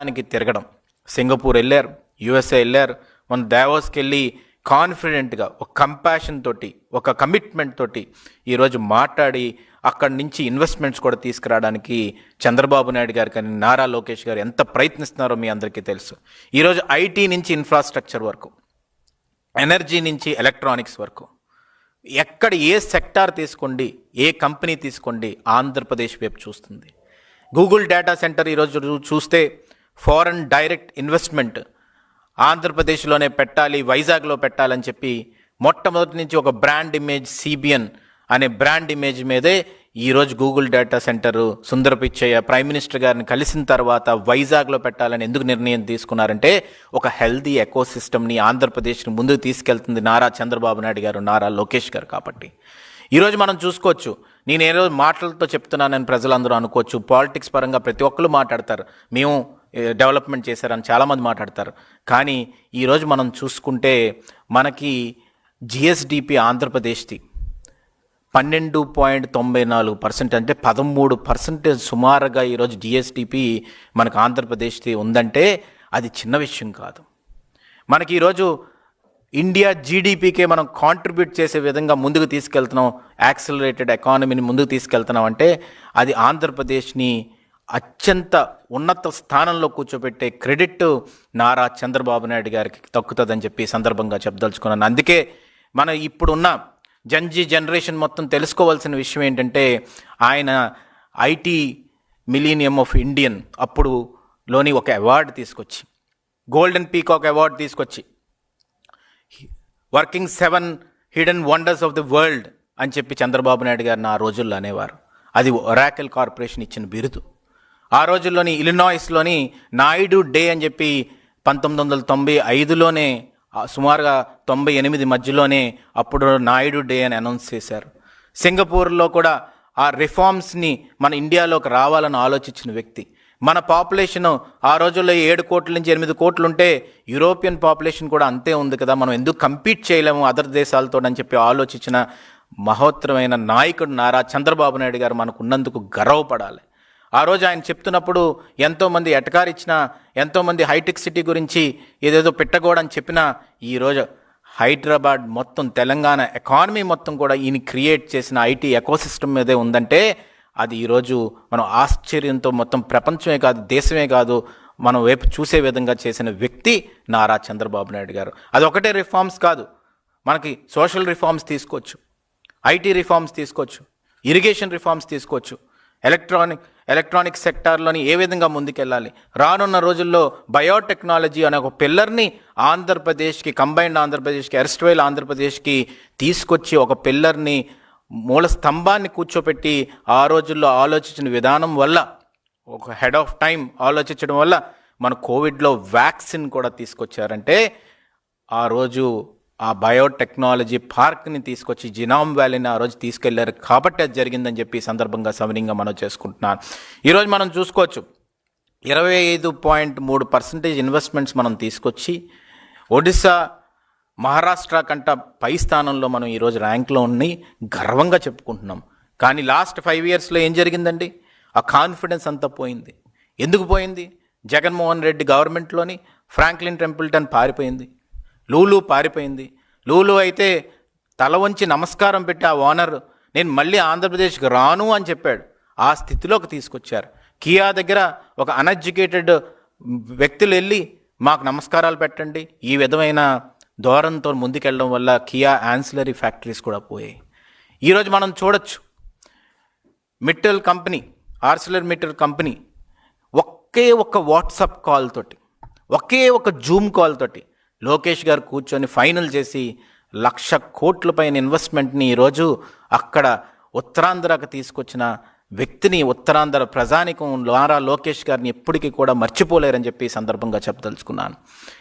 దానికి తిరగడం. సింగపూర్ వెళ్ళారు యుఎస్ఏ వెళ్ళారు మన దావోస్కి వెళ్ళి కాన్ఫిడెంట్గా ఒక కంపాషన్ తోటి ఒక కమిట్మెంట్ తోటి ఈరోజు మాట్లాడి అక్కడి నుంచి ఇన్వెస్ట్మెంట్స్ కూడా తీసుకురావడానికి చంద్రబాబు నాయుడు గారు కానీ నారా లోకేష్ గారు ఎంత ప్రయత్నిస్తున్నారో మీ అందరికీ తెలుసు. ఈరోజు ఐటీ నుంచి ఇన్ఫ్రాస్ట్రక్చర్ వరకు ఎనర్జీ నుంచి ఎలక్ట్రానిక్స్ వరకు ఎక్కడ ఏ సెక్టార్ తీసుకోండి ఏ కంపెనీ తీసుకోండి ఆంధ్రప్రదేశ్ వైపు చూస్తుంది. గూగుల్ డేటా సెంటర్ ఈరోజు చూస్తే ఫారెన్ డైరెక్ట్ ఇన్వెస్ట్మెంట్ ఆంధ్రప్రదేశ్లోనే పెట్టాలి వైజాగ్లో పెట్టాలని చెప్పి మొట్టమొదటి నుంచి ఒక బ్రాండ్ ఇమేజ్ సిబిఎన్ అనే బ్రాండ్ ఇమేజ్ మీదే ఈరోజు Google data centre Sundar Pichai prime minister గారిని కలిసిన తర్వాత వైజాగ్లో పెట్టాలని ఎందుకు నిర్ణయం తీసుకున్నారంటే ఒక హెల్దీ ఎకో సిస్టమ్ని ఆంధ్రప్రదేశ్ని ముందుకు తీసుకెళ్తుంది నారా చంద్రబాబు నాయుడు గారు నారా లోకేష్ గారు కాబట్టి. ఈరోజు మనం చూసుకోవచ్చు. నేను ఏ రోజు మాటలతో చెప్తున్నానని ప్రజలందరూ అనుకోవచ్చు. పాలిటిక్స్ పరంగా ప్రతి ఒక్కరు మాట్లాడతారు. మేము డెవలప్మెంట్ చేశారని చాలామంది మాట్లాడతారు. కానీ ఈరోజు మనం చూసుకుంటే మనకి జిఎస్డిపి ఆంధ్రప్రదేశ్ది పన్నెండు పాయింట్ తొంభై నాలుగు పర్సెంట్ అంటే పదమూడు పర్సెంటేజ్ సుమారుగా ఈరోజు జిఎస్డిపి మనకు ఆంధ్రప్రదేశ్ది ఉందంటే అది చిన్న విషయం కాదు. మనకి ఈరోజు ఇండియా జీడిపికే మనం కాంట్రిబ్యూట్ చేసే విధంగా ముందుకు తీసుకెళ్తున్నాం యాక్సిలరేటెడ్ ఎకానమీని ముందుకు తీసుకెళ్తున్నాం అంటే అది ఆంధ్రప్రదేశ్ని అత్యంత ఉన్నత స్థానంలో కూర్చోబెట్టే క్రెడిట్ నారా చంద్రబాబు నాయుడు గారికి తక్కుతుందని చెప్పి సందర్భంగా చెప్పదలుచుకున్నాను. అందుకే మనం ఇప్పుడున్న జంజీ జనరేషన్ మొత్తం తెలుసుకోవాల్సిన విషయం ఏంటంటే ఆయన ఐటీ మిలీనియం ఆఫ్ ఇండియన్ అప్పుడు లోని ఒక అవార్డు తీసుకొచ్చి గోల్డెన్ పీకాక్ అవార్డు తీసుకొచ్చి working seven hidden wonders of the world అని చెప్పి చంద్రబాబు నాయుడు గారిని ఆ రోజుల్లో అనేవారు. అది ఒరాకెల్ కార్పొరేషన్ ఇచ్చిన బిరుదు. ఆ రోజుల్లోని ఇలినాయిస్లోని నాయుడు డే అని చెప్పి పంతొమ్మిది వందల తొంభై ఐదులోనే సుమారుగా తొంభై ఎనిమిది మధ్యలోనే అప్పుడు నాయుడు డే అని అనౌన్స్ చేశారు. సింగపూర్లో కూడా ఆ రిఫార్మ్స్ని మన ఇండియాలోకి రావాలని ఆలోచించిన వ్యక్తి. మన పాపులేషన్ ఆ రోజుల్లో ఏడు కోట్ల నుంచి ఎనిమిది కోట్లు ఉంటే యూరోపియన్ పాపులేషన్ కూడా అంతే ఉంది కదా మనం ఎందుకు కంపీట్ చేయలేము అదర్ దేశాలతో అని చెప్పి ఆలోచించిన మహోత్తరమైన నాయకుడు నారా చంద్రబాబు నాయుడు గారు మనకు ఉన్నందుకు గర్వపడాలి. ఆ రోజు ఆయన చెప్తున్నప్పుడు ఎంతోమంది ఎటకారిచ్చిన ఎంతోమంది హైటెక్ సిటీ గురించి ఏదేదో పెట్టకూడని చెప్పినా ఈరోజు హైదరాబాద్ మొత్తం తెలంగాణ ఎకానమీ మొత్తం కూడా ఈయన క్రియేట్ చేసిన ఐటీ ఎకోసిస్టమ్ మీదే ఉందంటే అది ఈరోజు మనం ఆశ్చర్యంతో మొత్తం ప్రపంచమే కాదు దేశమే కాదు మనం వైపు చూసే విధంగా చేసిన వ్యక్తి నారా చంద్రబాబు నాయుడు గారు. అది ఒకటే రిఫార్మ్స్ కాదు. మనకి సోషల్ రిఫార్మ్స్ తీసుకోవచ్చు ఐటీ రిఫార్మ్స్ తీసుకోవచ్చు ఇరిగేషన్ రిఫార్మ్స్ తీసుకోవచ్చు. ఎలక్ట్రానిక్ ఎలక్ట్రానిక్ సెక్టార్లోని ఏ విధంగా ముందుకెళ్ళాలి? రానున్న రోజుల్లో బయోటెక్నాలజీ అనే ఒక పిల్లర్ని ఆంధ్రప్రదేశ్కి కంబైన్డ్ ఆంధ్రప్రదేశ్కి ఎర్స్ట్వైల్ ఆంధ్రప్రదేశ్కి తీసుకొచ్చి ఒక పిల్లర్ని మూల స్తంభాన్ని కూర్చోపెట్టి ఆ రోజుల్లో ఆలోచించిన విధానం వల్ల ఒక హెడ్ ఆఫ్ టైం ఆలోచించడం వల్ల మన కోవిడ్లో వ్యాక్సిన్ కూడా తీసుకొచ్చారంటే ఆ రోజు ఆ బయోటెక్నాలజీ పార్క్ని తీసుకొచ్చి జినామ్ వ్యాలీని ఆ రోజు తీసుకెళ్ళారు. కాబట్టి అది జరిగిందని చెప్పి సందర్భంగా సవినీయంగా మనం చేసుకుంటున్నాను. ఈరోజు మనం చూసుకోవచ్చు. ఇరవై ఐదు పాయింట్ మూడు పర్సెంటేజ్ ఇన్వెస్ట్మెంట్స్ మనం తీసుకొచ్చి ఒడిశా మహారాష్ట్ర కంట పై స్థానంలో మనం ఈరోజు ర్యాంక్లో ఉన్ని గర్వంగా చెప్పుకుంటున్నాం. కానీ లాస్ట్ ఫైవ్ ఇయర్స్లో ఏం జరిగిందండి? ఆ కాన్ఫిడెన్స్ అంతా పోయింది. ఎందుకు పోయింది? జగన్మోహన్ రెడ్డి గవర్నమెంట్లోని ఫ్రాంక్లిన్ టెంపుల్టన్ పారిపోయింది. లూలు పారిపోయింది. లూలు అయితే తల వంచి నమస్కారం పెట్టి ఆ ఓనర్ నేను మళ్ళీ ఆంధ్రప్రదేశ్కి రాను అని చెప్పాడు. ఆ స్థితిలోకి తీసుకొచ్చారు. కియా దగ్గర ఒక అన్ఎడ్యుకేటెడ్ వ్యక్తులు వెళ్ళి మాకు నమస్కారాలు పెట్టండి. ఈ విధమైన ధోరణితో ముందుకెళ్ళడం వల్ల కియా యాన్సిలరీ ఫ్యాక్టరీస్ కూడా పోయాయి. ఈరోజు మనం చూడొచ్చు. Mittal company Arcelor Mittal company ఒకే ఒక వాట్సాప్ కాల్ తోటి ఒకే ఒక జూమ్ కాల్ తోటి లోకేష్ గారు కూర్చొని ఫైనల్ చేసి లక్ష కోట్ల పైన ఇన్వెస్ట్మెంట్ని ఈరోజు అక్కడ ఉత్తరాంధ్రకు తీసుకొచ్చిన వ్యక్తిని ఉత్తరాంధ్ర ప్రజానికం ద్వారా లోకేష్ గారిని ఎప్పటికీ కూడా మర్చిపోలేరని చెప్పి సందర్భంగా చెప్పదలుచుకున్నాను.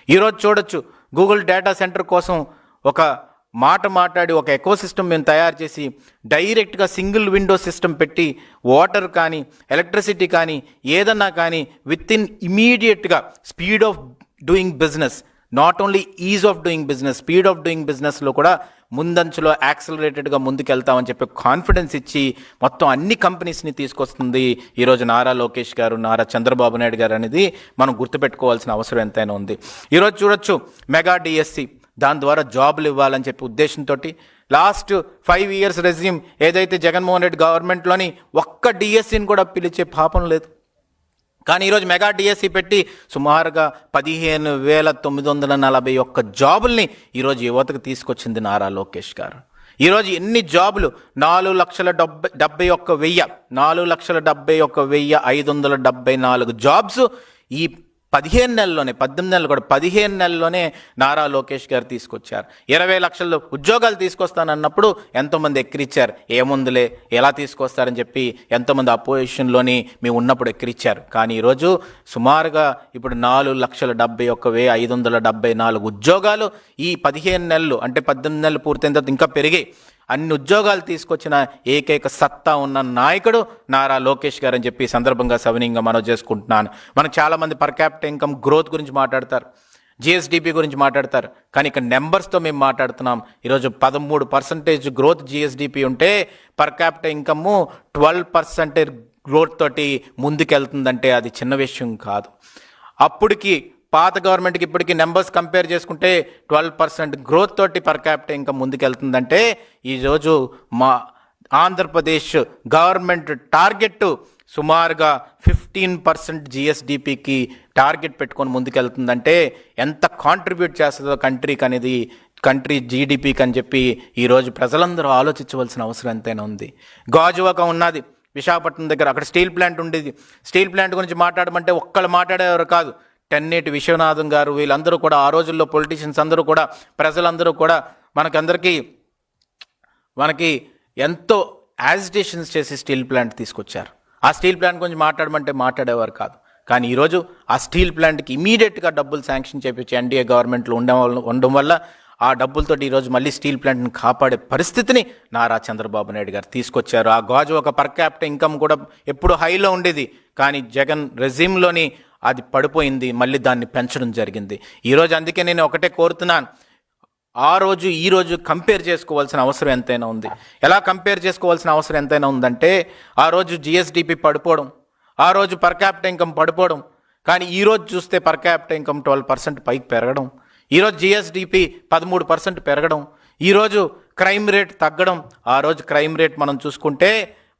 ఈరోజు చూడొచ్చు గూగుల్ డేటా సెంటర్ కోసం ఒక మాట మాట్లాడి ఒక ఎకో సిస్టమ్ మేము తయారు చేసి డైరెక్ట్గా సింగిల్ విండో సిస్టమ్ పెట్టి వాటర్ కానీ ఎలక్ట్రిసిటీ కానీ ఏదన్నా కానీ విత్ ఇన్ ఇమీడియట్గా speed of doing business not only ease of doing business speed of doing బిజినెస్లో కూడా ముందంచులో యాక్సలరేటెడ్గా ముందుకెళ్తామని చెప్పి కాన్ఫిడెన్స్ ఇచ్చి మొత్తం అన్ని కంపెనీస్ని తీసుకొస్తుంది ఈరోజు నారా లోకేష్ గారు నారా చంద్రబాబు నాయుడు గారు అనేది మనం గుర్తుపెట్టుకోవాల్సిన అవసరం ఎంతైనా ఉంది. ఈరోజు చూడొచ్చు మెగా డిఎస్సి దాని ద్వారా జాబులు ఇవ్వాలని చెప్పి ఉద్దేశంతో లాస్ట్ ఫైవ్ ఇయర్స్ రెజ్యూమ్ ఏదైతే జగన్మోహన్ రెడ్డి గవర్నమెంట్లోని ఒక్క డిఎస్సిని కూడా పిలిచే పాపం లేదు. కానీ ఈరోజు మెగా డిఎస్సి పెట్టి సుమారుగా పదిహేను వేల తొమ్మిది వందల నలభై ఒక్క జాబుల్ని ఈరోజు యువతకు తీసుకొచ్చింది నారా లోకేష్ గారు. ఈరోజు ఎన్ని జాబులు? నాలుగు లక్షల డెబ్బై డెబ్బై ఒక్క వెయ్యి నాలుగు లక్షల డెబ్బై ఒక్క వెయ్యి ఐదు వందల డెబ్బై నాలుగు జాబ్స్ ఈ పదిహేను నెలల్లోనే పద్దెనిమిది నెలలు కూడా పదిహేను నెలల్లోనే నారా లోకేష్ గారు తీసుకొచ్చారు. ఇరవై లక్షల ఉద్యోగాలు తీసుకొస్తానన్నప్పుడు ఎంతోమంది ఎక్కిరిచ్చారు. ఏముందులే ఎలా తీసుకొస్తారని చెప్పి ఎంతోమంది అపోజిషన్లోని మేము ఉన్నప్పుడు ఎక్కిరిచ్చారు. కానీ ఈరోజు సుమారుగా ఇప్పుడు నాలుగు లక్షల డెబ్బై ఒక్క వే ఐదు వందల డెబ్బై నాలుగు ఉద్యోగాలు ఈ పదిహేను నెలలు అంటే పద్దెనిమిది నెలలు పూర్తయిన తర్వాత ఇంకా పెరిగాయి. అన్ని ఉద్యోగాలు తీసుకొచ్చిన ఏకైక సత్తా ఉన్న నాయకుడు నారా లోకేష్ గారు అని చెప్పి సందర్భంగా సవినీయంగా మనం చేసుకుంటున్నాను. మనకు చాలామంది పర్ క్యాపిటల్ ఇన్కమ్ గ్రోత్ గురించి మాట్లాడతారు. జిఎస్డిపి గురించి మాట్లాడతారు. కానీ ఇక్కడ నెంబర్స్తో మేము మాట్లాడుతున్నాం. ఈరోజు పదమూడు పర్సెంటేజ్ గ్రోత్ జిఎస్డిపి ఉంటే per capital income twelve percentage growth తోటి ముందుకెళ్తుందంటే అది చిన్న విషయం కాదు. అప్పటికి పాత గవర్నమెంట్కి ఇప్పటికీ నెంబర్స్ కంపేర్ చేసుకుంటే ట్వెల్వ్ పర్సెంట్ గ్రోత్ తోటి పర్ క్యాపిటల్ ఇంకా ముందుకెళ్తుందంటే ఈరోజు మా ఆంధ్రప్రదేశ్ గవర్నమెంట్ టార్గెట్ సుమారుగా ఫిఫ్టీన్ పర్సెంట్ జిఎస్డిపికి టార్గెట్ పెట్టుకొని ముందుకెళ్తుందంటే ఎంత కాంట్రిబ్యూట్ చేస్తుందో కంట్రీకి అనేది కంట్రీ జీడిపికి అని చెప్పి ఈరోజు ప్రజలందరూ ఆలోచించవలసిన అవసరం ఎంతైనా ఉంది. గాజువాక ఉన్నది విశాఖపట్నం దగ్గర అక్కడ స్టీల్ ప్లాంట్ ఉండేది. స్టీల్ ప్లాంట్ గురించి మాట్లాడమంటే ఒక్కళ్ళు మాట్లాడేవారు కాదు. టెన్నేటి విశ్వనాథం గారు వీళ్ళందరూ కూడా ఆ రోజుల్లో పొలిటీషియన్స్ అందరూ కూడా ప్రజలందరూ కూడా మనకందరికీ మనకి ఎంతో యాజిటేషన్స్ చేసి స్టీల్ ప్లాంట్ తీసుకొచ్చారు. ఆ స్టీల్ ప్లాంట్ గురించి మాట్లాడమంటే మాట్లాడేవారు కాదు. కానీ ఈరోజు ఆ స్టీల్ ప్లాంట్కి ఇమీడియట్గా డబ్బులు శాంక్షన్ చేపించి ఎన్డీఏ గవర్నమెంట్లో ఉండడం వల్ల ఉండడం వల్ల ఆ డబ్బులతో ఈరోజు మళ్ళీ స్టీల్ ప్లాంట్ని కాపాడే పరిస్థితిని నారా చంద్రబాబు నాయుడు గారు తీసుకొచ్చారు. ఆ గాజు ఒక పర్ క్యాపిటల్ ఇన్కమ్ కూడా ఎప్పుడు హైలో ఉండేది. కానీ జగన్ రెజీమ్లోని అది పడిపోయింది మళ్ళీ దాన్ని పెంచడం జరిగింది. ఈరోజు అందుకే నేను ఒకటే కోరుతున్నాను. ఆ రోజు ఈ రోజు కంపేర్ చేసుకోవాల్సిన అవసరం ఎంతైనా ఉంది. ఎలా కంపేర్ చేసుకోవాల్సిన అవసరం ఎంతైనా ఉందంటే ఆ రోజు జిఎస్డిపి పడిపోవడం ఆ రోజు పర్ క్యాపిటల్ ఇన్కమ్ పడిపోవడం. కానీ ఈ రోజు చూస్తే per capital income twelve percent పైకి పెరగడం. ఈరోజు జిఎస్డిపి పదమూడు పర్సెంట్ పెరగడం. ఈరోజు క్రైమ్ రేట్ తగ్గడం. ఆ రోజు క్రైమ్ రేట్ మనం చూసుకుంటే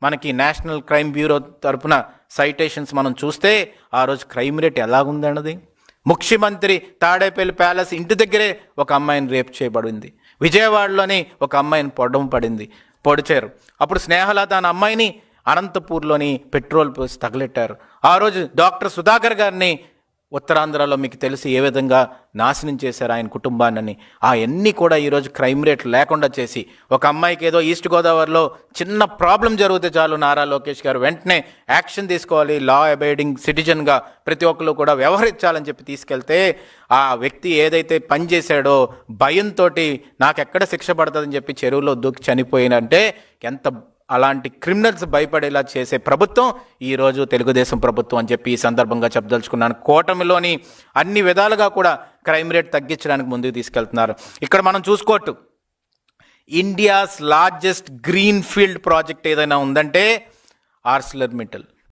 మనకి నేషనల్ క్రైమ్ బ్యూరో తరపున సైటేషన్స్ మనం చూస్తే ఆ రోజు క్రైమ్ రేట్ ఎలాగుందన్నది ముఖ్యమంత్రి తాడేపల్లి ప్యాలెస్ ఇంటి దగ్గరే ఒక అమ్మాయిని రేప్ చేయబడింది. విజయవాడలోని ఒక అమ్మాయిని పొడడం పడింది. పొడిచారు. అప్పుడు స్నేహలత అనే అమ్మాయిని అనంతపూర్లోని పెట్రోల్ పోసి తగలెట్టారు. ఆ రోజు డాక్టర్ సుధాకర్ గారిని ఉత్తరాంధ్రలో మీకు తెలిసి ఏ విధంగా నాశనం చేశారు ఆయన కుటుంబాన్ని. ఆ కూడా ఈరోజు క్రైమ్ రేట్ లేకుండా చేసి ఒక అమ్మాయికి ఏదో ఈస్ట్ గోదావరిలో చిన్న ప్రాబ్లం జరిగితే చాలు నారా లోకేష్ గారు. వెంటనే యాక్షన్ తీసుకోవాలి. లా అబైడింగ్ సిటిజన్గా ప్రతి ఒక్కరు కూడా వ్యవహరించాలని చెప్పి తీసుకెళ్తే ఆ వ్యక్తి ఏదైతే పని చేశాడో భయంతో నాకు ఎక్కడ శిక్ష పడుతుందని చెప్పి చెరువులో దూకి చనిపోయినంటే ఎంత అలాంటి క్రిమినల్స్ భయపడేలా చేసే ప్రభుత్వం ఈరోజు తెలుగుదేశం ప్రభుత్వం అని చెప్పి ఈ సందర్భంగా చెప్పదలుచుకున్నాను. కూటమిలోని అన్ని విధాలుగా కూడా క్రైమ్ రేట్ తగ్గించడానికి ముందుకు తీసుకెళ్తున్నారు. ఇక్కడ మనం చూసుకోవట్టు. India's largest green field project ఏదైనా ఉందంటే ఆర్సిలర్ మిటల్